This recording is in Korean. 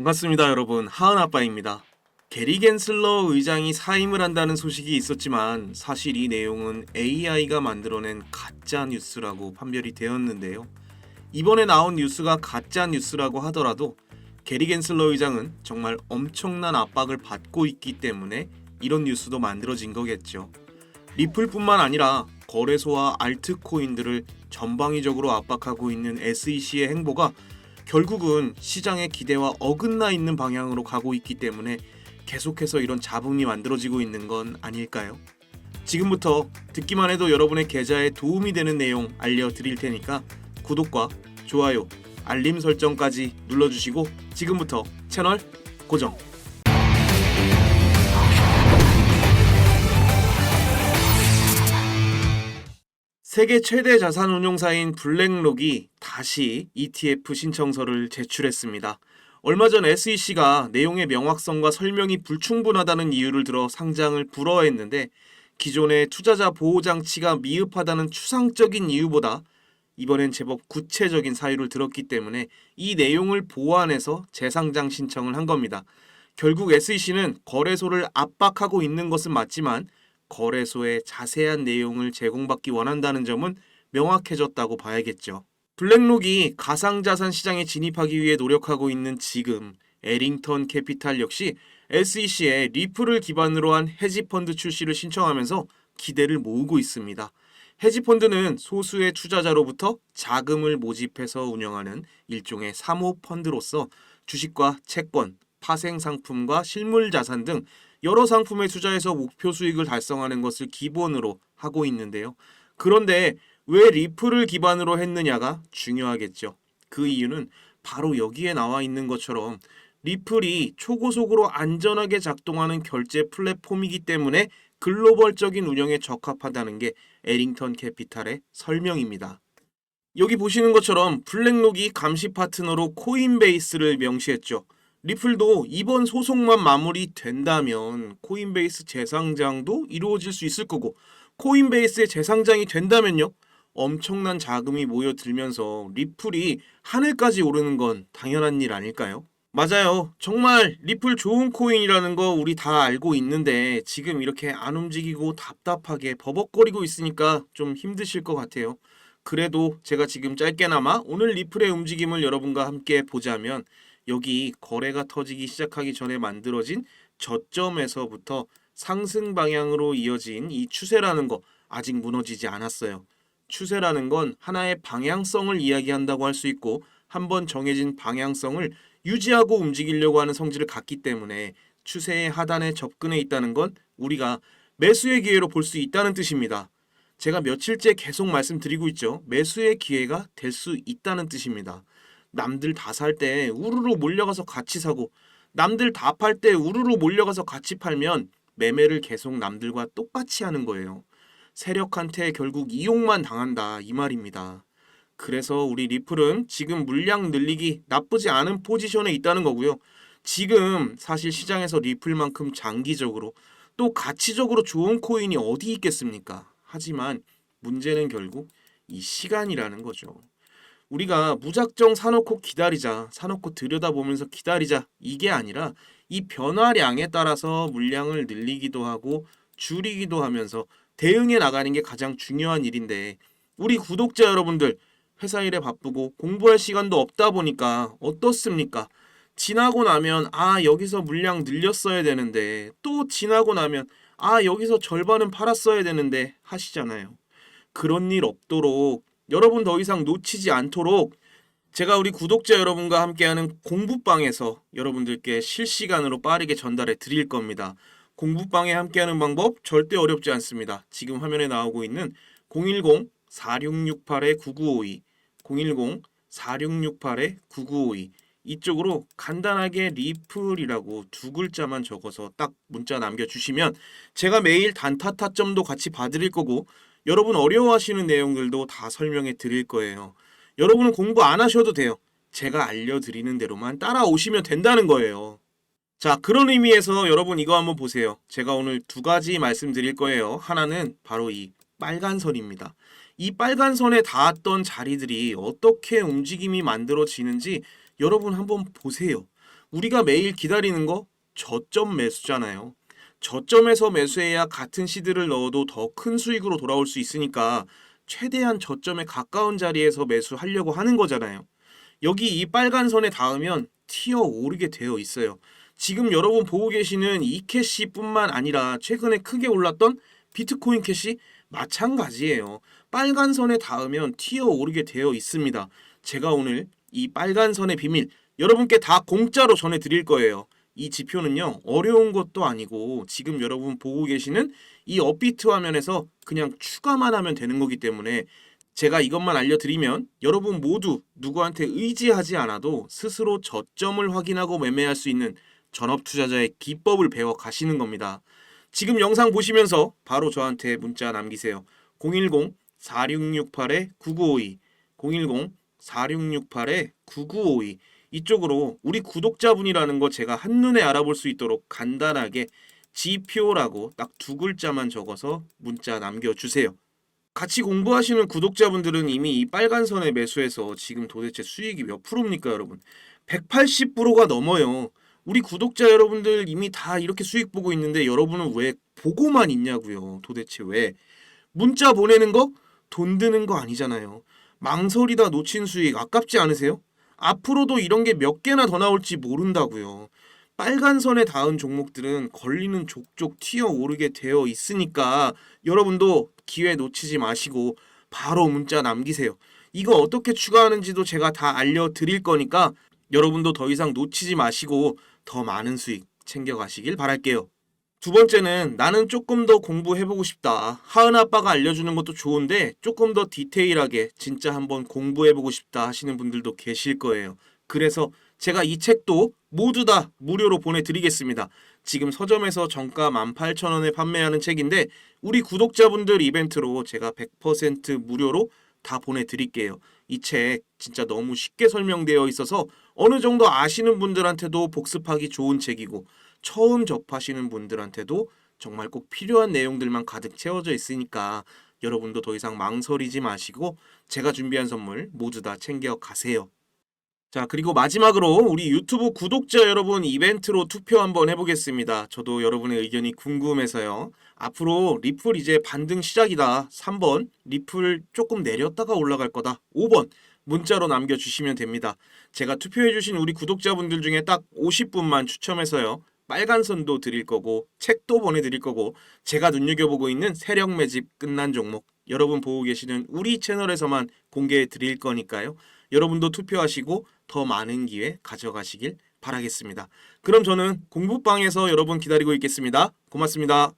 반갑습니다, 여러분. 하은 아빠입니다. 게리 겐슬러 의장이 사임을 한다는 소식이 있었지만 사실 이 내용은 AI가 만들어낸 가짜 뉴스라고 판별이 되었는데요. 이번에 나온 뉴스가 가짜 뉴스라고 하더라도 게리 겐슬러 의장은 정말 엄청난 압박을 받고 있기 때문에 이런 뉴스도 만들어진 거겠죠. 리플뿐만 아니라 거래소와 알트코인들을 전방위적으로 압박하고 있는 SEC의 행보가 결국은 시장의 기대와 어긋나 있는 방향으로 가고 있기 때문에 계속해서 이런 잡음이 만들어지고 있는 건 아닐까요? 지금부터 듣기만 해도 여러분의 계좌에 도움이 되는 내용 알려드릴 테니까 구독과 좋아요, 알림 설정까지 눌러주시고 지금부터 채널 고정. 세계 최대 자산 운용사인 블랙록이 다시 ETF 신청서를 제출했습니다. 얼마 전 SEC가 내용의 명확성과 설명이 불충분하다는 이유를 들어 상장을 불허했는데 기존의 투자자 보호 장치가 미흡하다는 추상적인 이유보다 이번엔 제법 구체적인 사유를 들었기 때문에 이 내용을 보완해서 재상장 신청을 한 겁니다. 결국 SEC는 거래소를 압박하고 있는 것은 맞지만 거래소의 자세한 내용을 제공받기 원한다는 점은 명확해졌다고 봐야겠죠. 블랙록이 가상자산 시장에 진입하기 위해 노력하고 있는 지금 에링턴 캐피탈 역시 SEC의 리플을 기반으로 한 헤지펀드 출시를 신청하면서 기대를 모으고 있습니다. 헤지펀드는 소수의 투자자로부터 자금을 모집해서 운영하는 일종의 사모 펀드로서 주식과 채권, 파생 상품과 실물 자산 등 여러 상품에 투자해서 목표 수익을 달성하는 것을 기본으로 하고 있는데요. 그런데 왜 리플을 기반으로 했느냐가 중요하겠죠. 그 이유는 바로 여기에 나와 있는 것처럼 리플이 초고속으로 안전하게 작동하는 결제 플랫폼이기 때문에 글로벌적인 운영에 적합하다는 게 에링턴 캐피탈의 설명입니다. 여기 보시는 것처럼 블랙록이 감시 파트너로 코인베이스를 명시했죠. 리플도 이번 소송만 마무리된다면 코인베이스 재상장도 이루어질 수 있을 거고 코인베이스의 재상장이 된다면요 엄청난 자금이 모여들면서 리플이 하늘까지 오르는 건 당연한 일 아닐까요? 맞아요. 정말 리플 좋은 코인이라는 거 우리 다 알고 있는데 지금 이렇게 안 움직이고 답답하게 버벅거리고 있으니까 좀 힘드실 것 같아요. 그래도 제가 지금 짧게나마 오늘 리플의 움직임을 여러분과 함께 보자면 여기 거래가 터지기 시작하기 전에 만들어진 저점에서부터 상승 방향으로 이어진 이 추세라는 거 아직 무너지지 않았어요. 추세라는 건 하나의 방향성을 이야기한다고 할 수 있고 한번 정해진 방향성을 유지하고 움직이려고 하는 성질을 갖기 때문에 추세의 하단에 접근해 있다는 건 우리가 매수의 기회로 볼 수 있다는 뜻입니다. 제가 며칠째 계속 말씀드리고 있죠. 매수의 기회가 될 수 있다는 뜻입니다. 남들 다 살 때 우르르 몰려가서 같이 사고 남들 다 팔 때 우르르 몰려가서 같이 팔면 매매를 계속 남들과 똑같이 하는 거예요. 세력한테 결국 이용만 당한다 이 말입니다. 그래서 우리 리플은 지금 물량 늘리기 나쁘지 않은 포지션에 있다는 거고요. 지금 사실 시장에서 리플만큼 장기적으로 또 가치적으로 좋은 코인이 어디 있겠습니까? 하지만 문제는 결국 이 시간이라는 거죠. 우리가 무작정 사놓고 기다리자, 사놓고 들여다보면서 기다리자 이게 아니라 이 변화량에 따라서 물량을 늘리기도 하고 줄이기도 하면서 대응해 나가는 게 가장 중요한 일인데 우리 구독자 여러분들 회사 일에 바쁘고 공부할 시간도 없다 보니까 어떻습니까? 지나고 나면 아 여기서 물량 늘렸어야 되는데 또 지나고 나면 아 여기서 절반은 팔았어야 되는데 하시잖아요. 그런 일 없도록 여러분 더 이상 놓치지 않도록 제가 우리 구독자 여러분과 함께하는 공부방에서 여러분들께 실시간으로 빠르게 전달해 드릴 겁니다. 공부방에 함께하는 방법 절대 어렵지 않습니다. 지금 화면에 나오고 있는 010-4668-9952 010-4668-9952 이쪽으로 간단하게 리플이라고 두 글자만 적어서 딱 문자 남겨주시면 제가 매일 단타 타점도 같이 봐드릴 거고 여러분 어려워하시는 내용들도 다 설명해 드릴 거예요. 여러분은 공부 안 하셔도 돼요. 제가 알려드리는 대로만 따라오시면 된다는 거예요. 자, 그런 의미에서 여러분 이거 한번 보세요. 제가 오늘 두 가지 말씀드릴 거예요. 하나는 바로 이 빨간 선입니다. 이 빨간 선에 닿았던 자리들이 어떻게 움직임이 만들어지는지 여러분 한번 보세요. 우리가 매일 기다리는 거 저점 매수잖아요. 저점에서 매수해야 같은 시드를 넣어도 더 큰 수익으로 돌아올 수 있으니까 최대한 저점에 가까운 자리에서 매수하려고 하는 거잖아요. 여기 이 빨간 선에 닿으면 튀어 오르게 되어 있어요. 지금 여러분 보고 계시는 이 캐시뿐만 아니라 최근에 크게 올랐던 비트코인 캐시 마찬가지예요. 빨간 선에 닿으면 튀어 오르게 되어 있습니다. 제가 오늘 이 빨간 선의 비밀 여러분께 다 공짜로 전해 드릴 거예요. 이 지표는요 어려운 것도 아니고 지금 여러분 보고 계시는 이 업비트 화면에서 그냥 추가만 하면 되는 거기 때문에 제가 이것만 알려드리면 여러분 모두 누구한테 의지하지 않아도 스스로 저점을 확인하고 매매할 수 있는 전업 투자자의 기법을 배워 가시는 겁니다. 지금 영상 보시면서 바로 저한테 문자 남기세요. 010-4668-9952 010-4668-9952 이쪽으로 우리 구독자분이라는 거 제가 한눈에 알아볼 수 있도록 간단하게 지표라고 딱 두 글자만 적어서 문자 남겨주세요. 같이 공부하시는 구독자분들은 이미 이 빨간 선에 매수해서 지금 도대체 수익이 몇 프로입니까, 여러분? 180%가 넘어요. 우리 구독자 여러분들 이미 다 이렇게 수익 보고 있는데 여러분은 왜 보고만 있냐고요? 도대체 왜? 문자 보내는 거 돈 드는 거 아니잖아요. 망설이다 놓친 수익 아깝지 않으세요? 앞으로도 이런 게 몇 개나 더 나올지 모른다고요. 빨간 선에 닿은 종목들은 걸리는 족족 튀어 오르게 되어 있으니까 여러분도 기회 놓치지 마시고 바로 문자 남기세요. 이거 어떻게 추가하는지도 제가 다 알려드릴 거니까 여러분도 더 이상 놓치지 마시고 더 많은 수익 챙겨가시길 바랄게요. 두 번째는 나는 조금 더 공부해보고 싶다. 하은 아빠가 알려주는 것도 좋은데 조금 더 디테일하게 진짜 한번 공부해보고 싶다 하시는 분들도 계실 거예요. 그래서 제가 이 책도 모두 다 무료로 보내드리겠습니다. 지금 서점에서 정가 18,000원에 판매하는 책인데 우리 구독자분들 이벤트로 제가 100% 무료로 다 보내드릴게요. 이 책 진짜 너무 쉽게 설명되어 있어서 어느 정도 아시는 분들한테도 복습하기 좋은 책이고 처음 접하시는 분들한테도 정말 꼭 필요한 내용들만 가득 채워져 있으니까 여러분도 더 이상 망설이지 마시고 제가 준비한 선물 모두 다 챙겨 가세요. 자, 그리고 마지막으로 우리 유튜브 구독자 여러분 이벤트로 투표 한번 해보겠습니다. 저도 여러분의 의견이 궁금해서요. 앞으로 리플 이제 반등 시작이다. 3번, 리플 조금 내렸다가 올라갈 거다. 5번, 문자로 남겨주시면 됩니다. 제가 투표해주신 우리 구독자분들 중에 딱 50분만 추첨해서요. 빨간 선도 드릴 거고, 책도 보내드릴 거고, 제가 눈여겨보고 있는 세력 매집 끝난 종목, 여러분 보고 계시는 우리 채널에서만 공개해 드릴 거니까요. 여러분도 투표하시고 더 많은 기회 가져가시길 바라겠습니다. 그럼 저는 공부방에서 여러분 기다리고 있겠습니다. 고맙습니다.